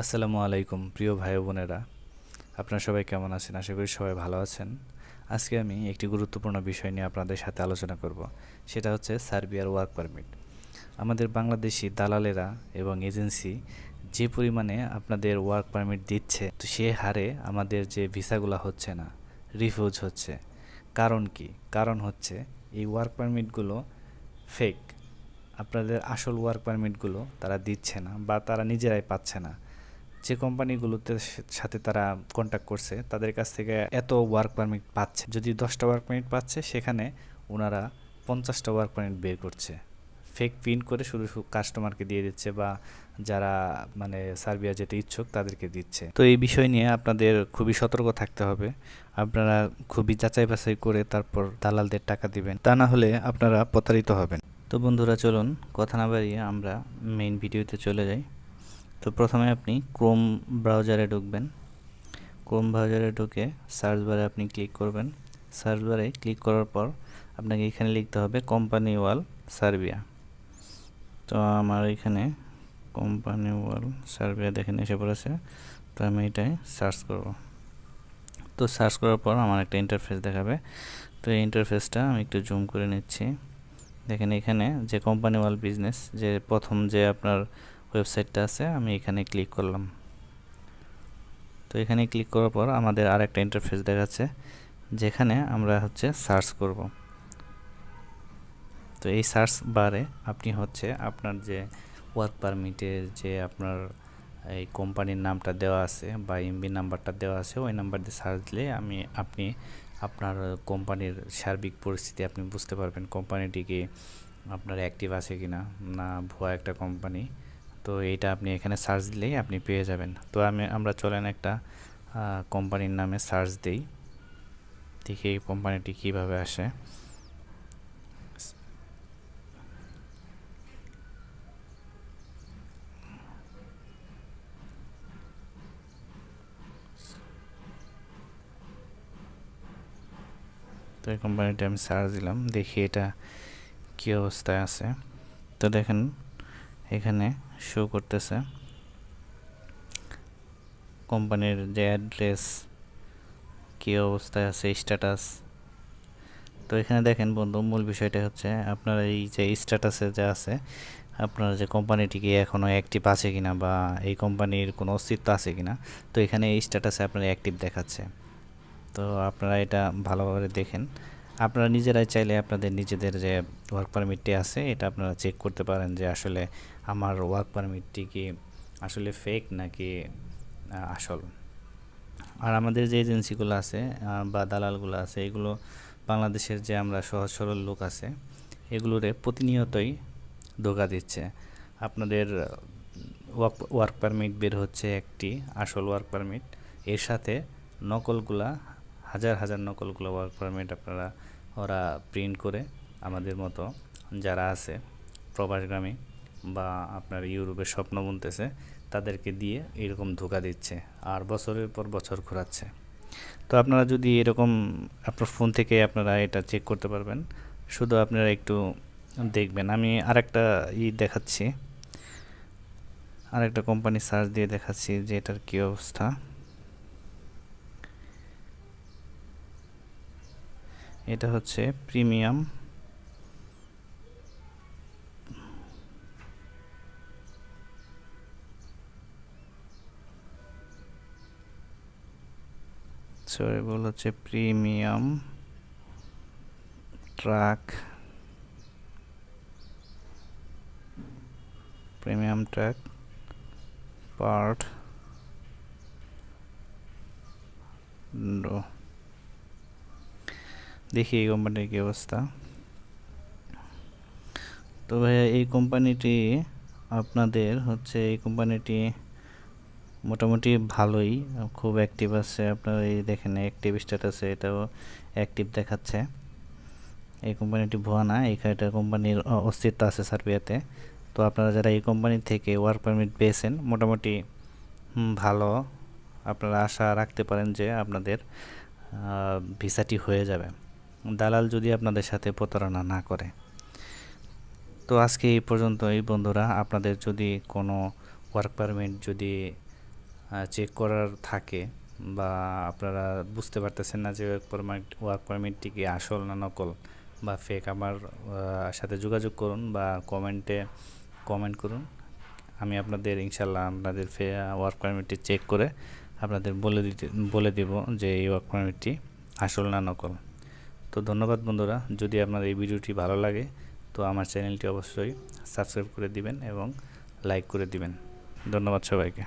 আসসালামু আলাইকুম, প্রিয় ভাই বোনেরা। আপনারা সবাই কেমন আছেন? আশা করি সবাই ভালো আছেন। আজকে আমি একটি গুরুত্বপূর্ণ বিষয় নিয়ে আপনাদের সাথে আলোচনা করব। সেটা হচ্ছে সার্বিয়ার ওয়ার্ক পারমিট। আমাদের বাংলাদেশি দালালেরা এবং এজেন্সি যে পরিমাণে আপনাদের ওয়ার্ক পারমিট দিচ্ছে, তো সে হারে আমাদের যে ভিসাগুলো হচ্ছে না, রিফিউজ হচ্ছে। কারণ কি? কারণ হচ্ছে এই ওয়ার্ক পারমিটগুলো ফেক আপনাদের আসল ওয়ার্ক পারমিটগুলো তারা দিচ্ছে না বা তারা নিজেরাই পাচ্ছে না। যে কোম্পানিগুলোতে সাথে তারা কন্ট্যাক্ট করছে, তাদের কাছ থেকে এত ওয়ার্ক পারমিট পাচ্ছে। যদি দশটা ওয়ার্ক পারমিট পাচ্ছে, সেখানে ওনারা পঞ্চাশটা ওয়ার্ক পারমিট বের করছে। ফেক প্রিন্ট করে শুধু কাস্টমারকে দিয়ে দিচ্ছে বা যারা মানে সার্বিয়া যেতে ইচ্ছুক, তাদেরকে দিচ্ছে। তো এই বিষয় নিয়ে আপনাদের খুবই সতর্ক থাকতে হবে। আপনারা খুবই যাচাই বাছাই করে তারপর দালালদের টাকা দিবেন। তা না হলে আপনারা প্রতারিত হবেন। তো বন্ধুরা, চলুন, কথা না বাড়িয়ে আমরা মেইন ভিডিওতে চলে যাই। তো প্রথমে আপনি ক্রোম ব্রাউজারে ঢুকবেন। ক্রোম ব্রাউজারে ঢুকে সার্চ বারে আপনি ক্লিক করবেন। সার্চ বারে ক্লিক করার পর আপনাকে এখানে লিখতে হবে কোম্পানি ওয়াল সার্বিয়া তো আমার এখানে কোম্পানি ওয়াল সার্বিয়া দেখেন এসে পড়েছে। তো আমি এটাই সার্চ করব। তো সার্চ করার পর আমার একটা ইন্টারফেস দেখাবে। তো এই ইন্টারফেসটা আমি একটু জুম করে নিচ্ছি। দেখেন এখানে যে কোম্পানি ওয়াল বিজনেস যে প্রথম যে আপনার ওয়েবসাইটটা আছে, আমি এখানে ক্লিক করলাম। তো এখানে ক্লিক করার পর আমাদের আর একটা ইন্টারফেস দেখাচ্ছে, যেখানে আমরা হচ্ছে সার্চ করব। তো এই সার্চ বারে আপনি হচ্ছে আপনার যে ওয়ার্ক পারমিটের যে আপনার এই কোম্পানির নামটা দেওয়া আছে বা এমবি নাম্বারটা দেওয়া আছে, ওই নাম্বার দিয়ে সার্চ দিলে আমি, আপনি আপনার কোম্পানির সার্বিক পরিস্থিতি আপনি বুঝতে পারবেন কোম্পানিটি কি আপনার অ্যাক্টিভ আছে কি না না ভুয়া একটা কোম্পানি তো এইটা আপনি এখানে সার্চ দিলেই আপনি পেয়ে যাবেন। তো আমি, আমরা চলেন একটা কোম্পানির নামে সার্চ দিই। দেখি এই কোম্পানিটি কীভাবে আসে। তো এই কোম্পানিটা আমি সার্চ দিলাম। দেখি এটা কী অবস্থায় আছে। তো দেখেন, এখানে শো করতেছে। কোম্পানির যে অ্যাড্রেস কী অবস্থায় আছে স্ট্যাটাস তো এখানে দেখেন বন্ধু, মূল বিষয়টা হচ্ছে আপনার এই যে স্ট্যাটাসে যা আছে, আপনার যে কোম্পানিটি কি এখনও অ্যাক্টিভ আছে কিনা বা এই কোম্পানির কোনো অস্তিত্ব আছে কিনা, তো এখানে এই স্ট্যাটাসে আপনার অ্যাক্টিভ দেখাচ্ছে। তো আপনারা এটা ভালোভাবে দেখেন। আপনারা নিজেরাই চাইলে আপনাদের নিজেদের যে ওয়ার্ক পারমিটটি আছে, এটা আপনারা চেক করতে পারেন যে আসলে আমার ওয়ার্ক পারমিটটি কি আসলে ফেক নাকি আসল। আর আমাদের যে এজেন্সিগুলো আছে বা দালালগুলো আছে, এগুলো বাংলাদেশের যে আমরা সহজ সরল লোক আছে, এগুলোরে প্রতিনিয়তই ধোকা দিচ্ছে। আপনাদের ওয়ার্ক ওয়ার্ক পারমিট বের হচ্ছে একটি আসল ওয়ার্ক পারমিট এর সাথে নকলগুলা, হাজার হাজার নকলগুলো ওয়ার্ক পারমিট আপনারা ওরা প্রিন্ট করে আমাদের মতো যারা আছে প্রবাসগামী বা আপনার ইউরোপের স্বপ্ন বুনতেছে, তাদেরকে দিয়ে এরকম ধোকা দিচ্ছে, আর বছরের পর বছর ঘোরাচ্ছে। তো আপনারা যদি এরকম আপনার ফোন থেকে আপনারা এটা চেক করতে পারবেন। শুধু আপনারা একটু দেখবেন। আমি আরেকটা ই দেখাচ্ছি। আরেকটা কোম্পানি সার্চ দিয়ে দেখাচ্ছি যে এটার কী অবস্থা। এটা হচ্ছে প্রিমিয়াম। সরি বল হচ্ছে premium truck. Premium truck part. দেখি এই কোম্পানির কী অবস্থা। তো ভাইয়া, এই কোম্পানিটি আপনাদের হচ্ছে, এই কোম্পানিটি মোটামুটি ভালোই, খুব অ্যাক্টিভ আছে। আপনার এই দেখেন অ্যাক্টিভ স্ট্যাটাসে এটাও অ্যাক্টিভ দেখাচ্ছে। এই কোম্পানিটি ভুয়া না এখানে কোম্পানির অস্তিত্ব আছে সার্বিয়াতে। তো আপনারা যারা এই কোম্পানি থেকে ওয়ার্ক পারমিট পেয়েছেন, মোটামুটি ভালো। আপনারা আশা রাখতে পারেন যে আপনাদের ভিসাটি হয়ে যাবে। দালাল যদি আপনাদের সাথে প্রতারণা না করে। তো আজকে এই পর্যন্ত এই বন্ধুরা। আপনাদের যদি কোনো ওয়ার্ক পারমিট যদি চেক করার থাকে বা আপনারা বুঝতে পারতেছেন না যে ওয়ার্ক পারমিট ওয়ার্ক পারমিটটি কি আসল না নকল বা ফেক আমার সাথে যোগাযোগ করুন বা কমেন্টে কমেন্ট করুন। আমি আপনাদের ইনশাল্লাহ আপনাদের ফে ওয়ার্ক পারমিটটি চেক করে আপনাদের বলে দিতে, বলে দিব যে এই ওয়ার্ক পারমিটটি আসল না নকল। তো ধন্যবাদ বন্ধুরা। যদি আপনার এই ভিডিওটি ভালো লাগে, তো আমার চ্যানেলটি অবশ্যই সাবস্ক্রাইব করে দিবেন এবং লাইক করে দিবেন। ধন্যবাদ সবাইকে।